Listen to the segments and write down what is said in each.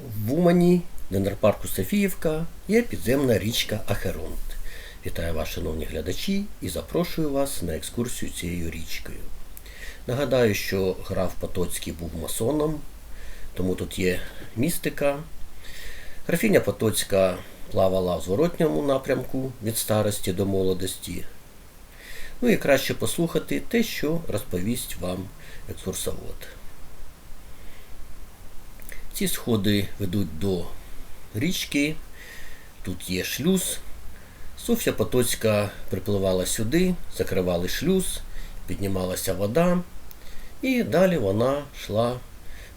В Умані, в Дендропарку Софіївка, є підземна річка Ахеронт. Вітаю вас, шановні глядачі, і запрошую вас на екскурсію цією річкою. Нагадаю, що граф Потоцький був масоном, тому тут є містика. Графіня Потоцька плавала в зворотньому напрямку від старості до молодості. Ну і краще послухати те, що розповість вам екскурсовод. Ці сходи ведуть до річки, тут є шлюз. Софія Потоцька припливала сюди, закривали шлюз, піднімалася вода, і далі вона йшла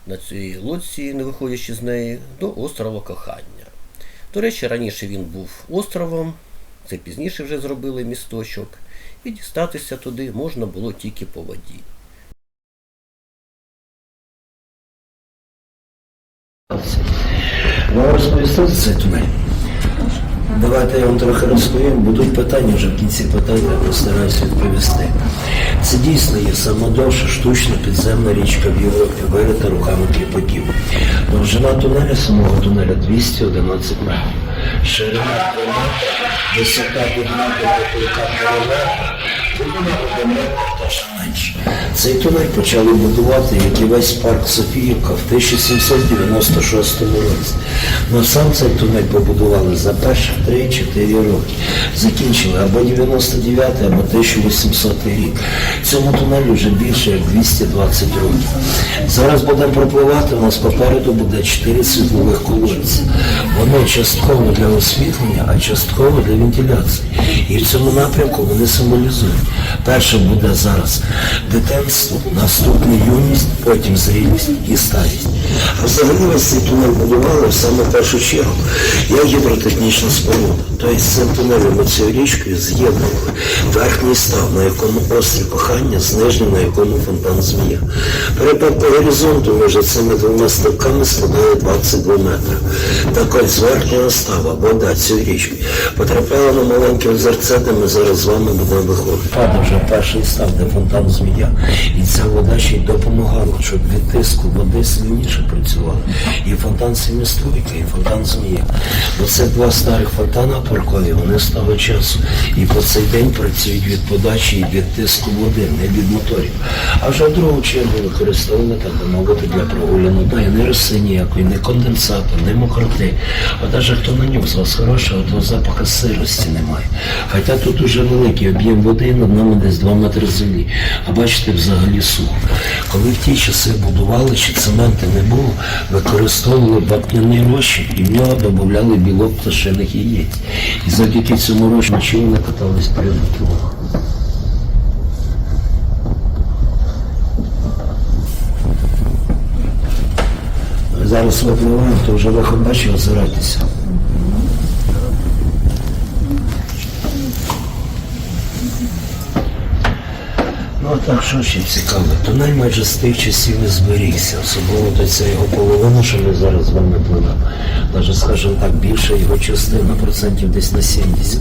на цій лодці, не виходячи з неї, до острова Кохання. До речі, раніше він був островом, це пізніше вже зробили місточок, і дістатися туди можна було тільки по воді. Вам розповісти за цей тунель? Давайте я вам трохи розповім. Будуть питання вже в кінці питання, я постараюся відповісти. Це дійсно є самодовша штучна підземна річка в Європі, вирита руками кріпаків. Довжина тунеля, самого тунеля 211 метрів. Ширина 3 метри, висота підняти потолка периметра, глибина 1 метр та ще менше. Цей тунель почали будувати, як і весь парк Софіївка в 1796 році. Ну сам цей тунель побудували за перших 3-4 роки. Закінчили або 99 або 1800 рік. Цьому тунелю вже більше як 220 років. Зараз будемо пропливати, у нас попереду буде 4 світлових колодці. Вони частково для освітлення, а частково для вентиляції. І в цьому напрямку вони символізують. Перше буде зараз дитинство, наступне юність, потім зрілість і старість. Взагалі весь цей тунель будували саме в першу чергу як гідротехнічна споруда. Тобто з цим тунелем і цією річкою з'єднували верхній став, на якому острів кохання, з нижнім, на якому фонтан змія. Перепад по горизонту між цими двома ставками складає 22 метри. Так ось з верхнього става вода цією річкою потрапляла на маленьке озерце, де ми зараз з вами будемо виходити. Падав вже перший став, де фонтан змія. І ця вода ще й допомагала, щоб від тиску води сильніше працювала. І фонтан Семистройка, і фонтан змія. Бо це два старих фонтана паркові, вони з того часу. І по цей день працюють від подачі і від тиску води, не від моторів. А вже в другу чергу використовували, так би мовити, для прогулянок. Ну, не роси ніякої, не конденсату, не мокроти. А навіть хто на нього з вас хорошого, то запаха сирості немає. Хоча тут уже великий об'єм води, над нами десь 2 метри землі. А бачите, взагалі сухо. Коли в ті часи будували, чи цементу не було, використовували вапняний розчин і в нього додавали білок пташиних яєць. І завдяки цьому розчину човни катались по рівниках. Зараз випливаємо, то вже ви бачили, озирайтеся. А так що ще цікаве? Тунель майже з тих часів не зберігся, особливо до ця його половина, що ми зараз з вами пливемо. Навіть, скажімо так, більша його частина, процентів десь на 70.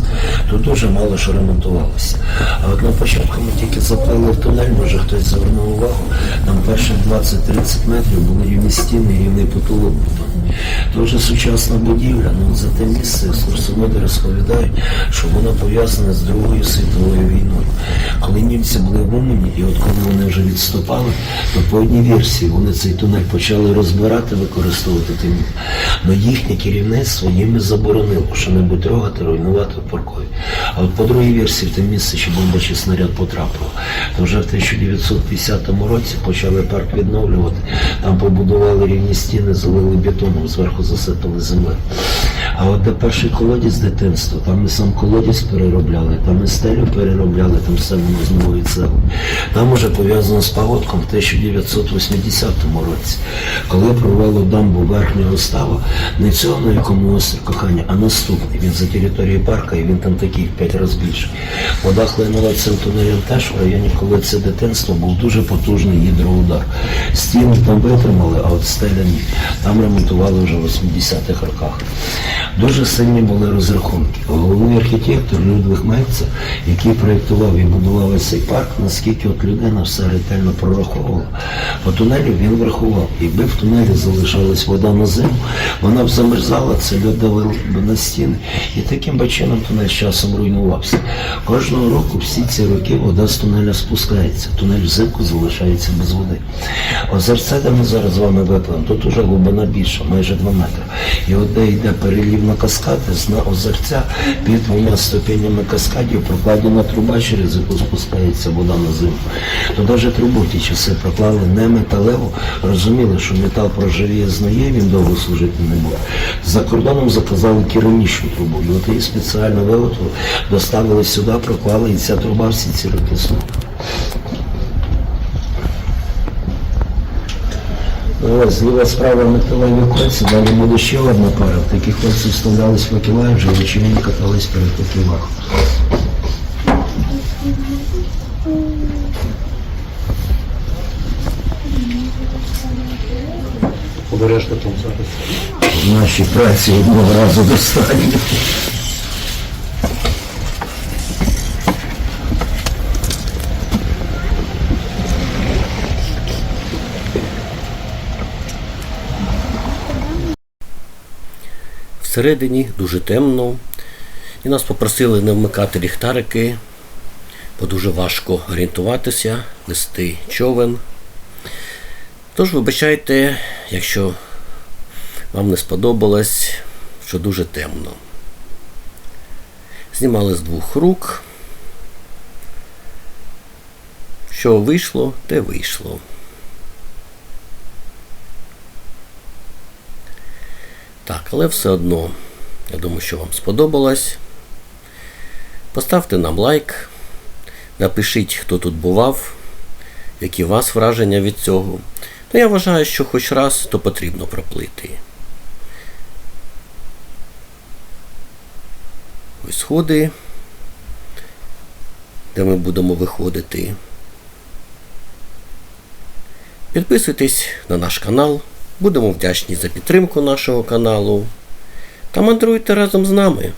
Тут дуже мало що ремонтувалося. А от на початку ми тільки заплили в тунель, може хтось звернув увагу, там перші 20-30 метрів були рівні стіни, рівний потолок. Дуже сучасна будівля, ну за те місце екскурсоводи розповідають, що воно пов'язане з Другою світовою війною. Коли німці були в Умані, і от коли вони вже відступали, то по одній версії вони цей тунель почали розбирати, використовувати тим. Но їхнє керівництво їм заборонило що-небудь трогати, руйнувати в паркові. А от по другій версії в те місце ще бомбочий снаряд потрапив. То вже в 1950 році почали парк відновлювати. Там побудували рівні стіни, залили бетоном, зверху засипали землею. А от де перший колодязь дитинства, там і сам колодязь переробляли, там і стелю переробляли, там все воно з нової цегли. Там уже пов'язано з паводком в 1980 році, коли провели дамбу верхнього става, не цього, на якому острів кохання, а наступний. Він за територією парка і він там такий в 5 разів більший. Вода хлинула цим тунелем теж в районі, коли це дитинство був дуже потужний гідроудар. Стіни там витримали, а от стеля ні. Там ремонтували вже в 80-х роках. Дуже сильні були розрахунки. Головний архітектор Людвиг Мельцер, який проєктував і будував цей парк, наскільки от людина все ретельно прораховувала. По тунелю він врахував, якби в тунелі залишалась вода на зиму, вона б замерзала, це льод давив на стіни. І таким чином тунель з часом руйнувався. Кожного року всі ці роки вода з тунеля спускається. Тунель взимку залишається без води. Озерце, де ми зараз з вами випливемо, тут уже глибина більша, майже 2 метри. І от де йде перелів на каскади, з на озерця під двома ступенями каскадів прокладена труба, через яку спускається вода на зиму. То навіть трубу ті часи проклали не металеву, розуміли, що метал проживіє знає, він довго служити не буде. За кордоном заказали керамічну трубу. І от її спеціально виготовили, доставили сюди, проклали, і ця труба всі ці роки служить. Ну, Ось, зліва справа металеві кольці, далі буде ще одна пара. В таких кольців вставлялись факела, вже вечірні катались перед факелах. Обережно там зараз. В нашій праці одного разу достатньо. Всередині дуже темно. І нас попросили не вмикати ліхтарики, бо дуже важко орієнтуватися, вести човен. Тож вибачайте, якщо вам не сподобалось, що дуже темно. Знімали з двох рук. Що вийшло, те вийшло. Так, але все одно, я думаю, що вам сподобалось. Поставте нам лайк, напишіть, хто тут бував, які у вас враження від цього. Ну, я вважаю, що хоч раз то потрібно проплити. Ось сходи, де ми будемо виходити. Підписуйтесь на наш канал. Будемо вдячні за підтримку нашого каналу. Та мандруйте разом з нами.